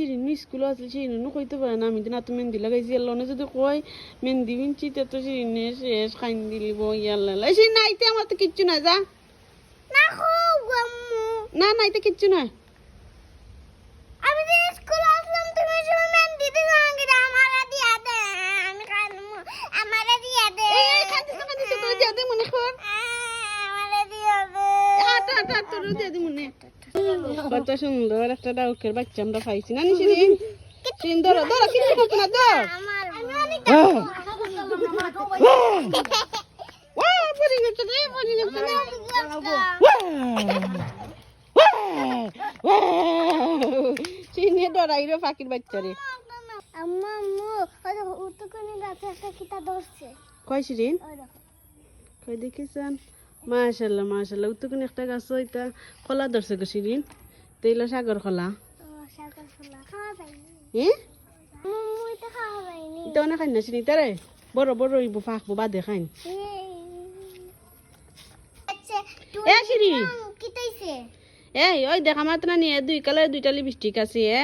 Shirin school আসলে সিরিনু কইতে পারে না। আমি তো না তো মেহেন্দি লাগাইছি এল্লনে যদি কয় মেহেন্দি বিনছি তে তো সিরিনে শেষ খাইন দিলিব ইয়াল্লা শিরিন নাইতে আমার তো কিচ্ছু না যা। না নাইতে কিচ্ছু নয় আমি স্কুল কত সুন্দর একটা ডাউকের বাচ্চা আমরা পাইছি। না নি শিরিন শিরিন ধরো ধরো কিচ্ছু করতো না ধর। চিনে পাখির বাচ্চা রে। আম্মু গাছে একটা কিতা ধরছে। কয় মাশাল্লাহ মাশাল্লাহ উত্তরকনি একটা গাছ ওইটা কলা ধরছে গো শিরিন তেইলা সাগর কলা আম্মু এটা এটা অনেক খাই না শিরিন তারে? বড় বড় ইবো ফাঁকবো বাদে খাইন। আচ্ছা এ তাইছে এই ওই দেখ না নিয়ে দুই কালার দুইটা লিপস্টিক আছে এ।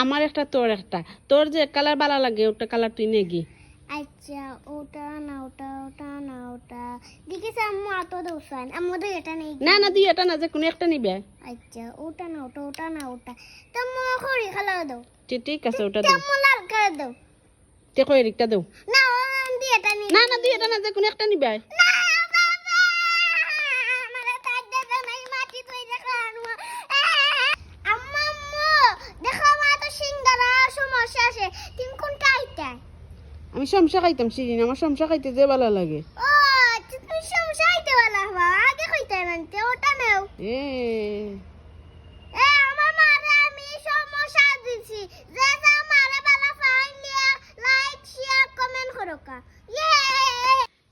আমার একটা তোর একটা। তোর যে কালার ভালো লাগে ওটা কালার তুই নেগি। আচ্ছা ওটা না ওটা ওটা না ওটা। দেখেছি আম্মু এত দোসান আম্মু তো এটা নেই না না দুই এটা না যে কোনো একটা নিবে। আচ্ছা ওটা না ওটা ওটা না ওটা। তো খড়ি খালা দাও। ঠিক- ঠিক আছে ওটা তো দাও। আম্মু লাল করে দাও। তে কই রিকটা দাও। না ও আন্টি এটা নেই না না দুই এটা না যে কোনো একটা নিবে। না আম্মু আম্মু দেখো মা তো সিঙ্গারা সমস্যা আছে। তুমি কোনটা আইতা? আমি সমসা খাইতাম শিরিন আমার সমসা খাইতে যে ভালো লাগে।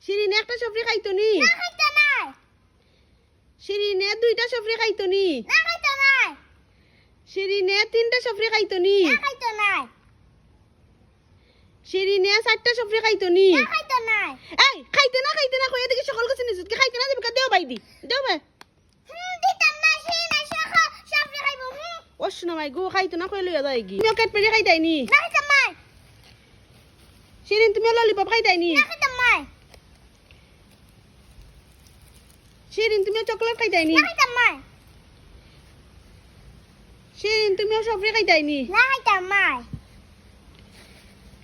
শিরিন একটা খাইতো নি? শিরিনে দুইটা সফরি খাইতো নি? না খাইতে শিরিনে তিনটা সফরি খাইতো নি? না খাইতে নাই শিরিনে চারটা সফরি খাইতো নি না খাইতে নাই এই খাইতে না খাইতে না কই এদিকে সকল কাছে নিছিস কি খাইতে না যাবে দেও বাই দি দেও বে হুম দিতাম না সেই না শাখা সাফরে খাইব হুম ও শোনা ভাই গো খাইতো না কই লইয়া যাই গি তুমি কাট পেড়ে খাইতাই নি না খাইতে নাই শিরিন তুমি ললিপপ খাইতাই নি না খাইতে নাই শিরিন তুমি চকলেট খাইতাই নি না খাইতে নাই শিরিন তুমি সফরি খাইতাই নি না খাইতে নাই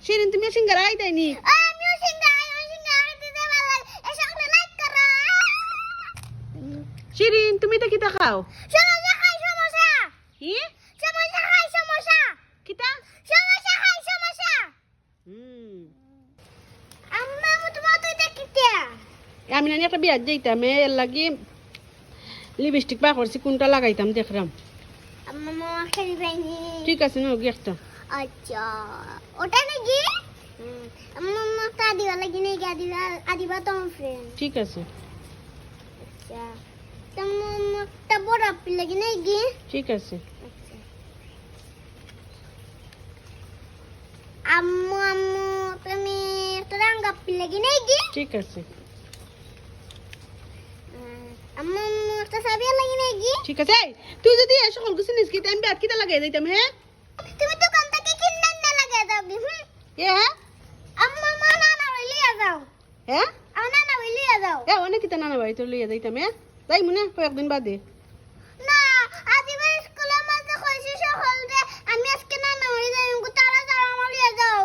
শিরিন তুমি সিঙ্গারা খাইতাই নি আমিও সিঙ্গা আমিও সিঙ্গা খাইতে দে ভালো এসে আমরা লাইক করো শিরিন তুমি তো কিতা খাও সমস্যা খাই সমস্যা হি সমস্যা খাই সমস্যা কিতা সমস্যা খাই সমস্যা হুম আম্মা তোমার তো এটা কিটা আমি নানি একটা বিয়ার যাইতাম এর লাগি লিপস্টিক বা করছি কোনটা লাগাইতাম দেখলাম আম্মা মামা খেলি ঠিক আছে না একটা আচ্ছা ওটা নাকি আম্মা মামা তা দিবা লাগি নাকি আদিবা আদিবা তোমার ফ্রেন্ড ঠিক আছে আচ্ছা তোমার তা বড় আপি লাগি নাকি ঠিক আছে আচ্ছা আম্মু আম্মু তুমি একটা রাঙ্গা আপি লাগি নাকি ঠিক আছে আম্মু আম্মু একটা সাবিয়া লাগি নাকি ঠিক আছে এই, তুই যদি এ সকল কিছু নিস কিতা আমি ব্যাট কিতা লাগাই দিতাম হ্যাঁ তুমি দোকান থেকে কিনে না লাগে হুম এ হ্যাঁ আম্মা মা নানা লিয়া যাও হ্যাঁ আমার নানা লিয়া যাও এ অনেক কিতা নানা বাড়ি তোর লইয়া যাইতাম হ্যাঁ যাই মনে কয়েকদিন বাদে না আদিবা স্কুলের মাঝে কইছি সকল যে আমি আজকে নানা যাই তারা তারা আমার লিয়া যাও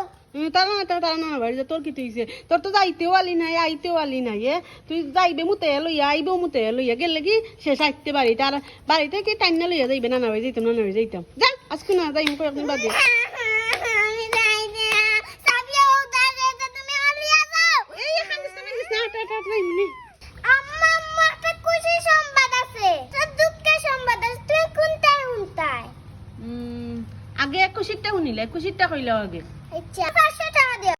তারা না তারা তারা নানা বাড়ি যা, তোর কি তুইছে তোর তো যাইতেও আলি নাই আইতেও আলি নাই এ। তুই যাইবে মুতে লইয়া আইবেও মুতে লইয়া গেলে কি শেষ আইতে বাড়ি তার বাড়িতে কি টাইনা লইয়া যাইবে নানা বাড়ি যাইতাম নানা বাড়ি যাইতাম। যা আজকে না যাই কয়েকদিন বাদে আমি যাই না সাবিয়া ও দাঁড়িয়ে আছে, তুমি আমার লিয়া যাও এই খানিস না খানিস না হাঁটা হাঁটা হাঁটা যাই মনে আম্মা আম্মা একটা খুশি সংবাদ আছে তো দুঃখের সংবাদ আছে তুই কোনটায় উনটায় উম, আগে একুশিটা শুনিলে একুশিটা কইলে আগে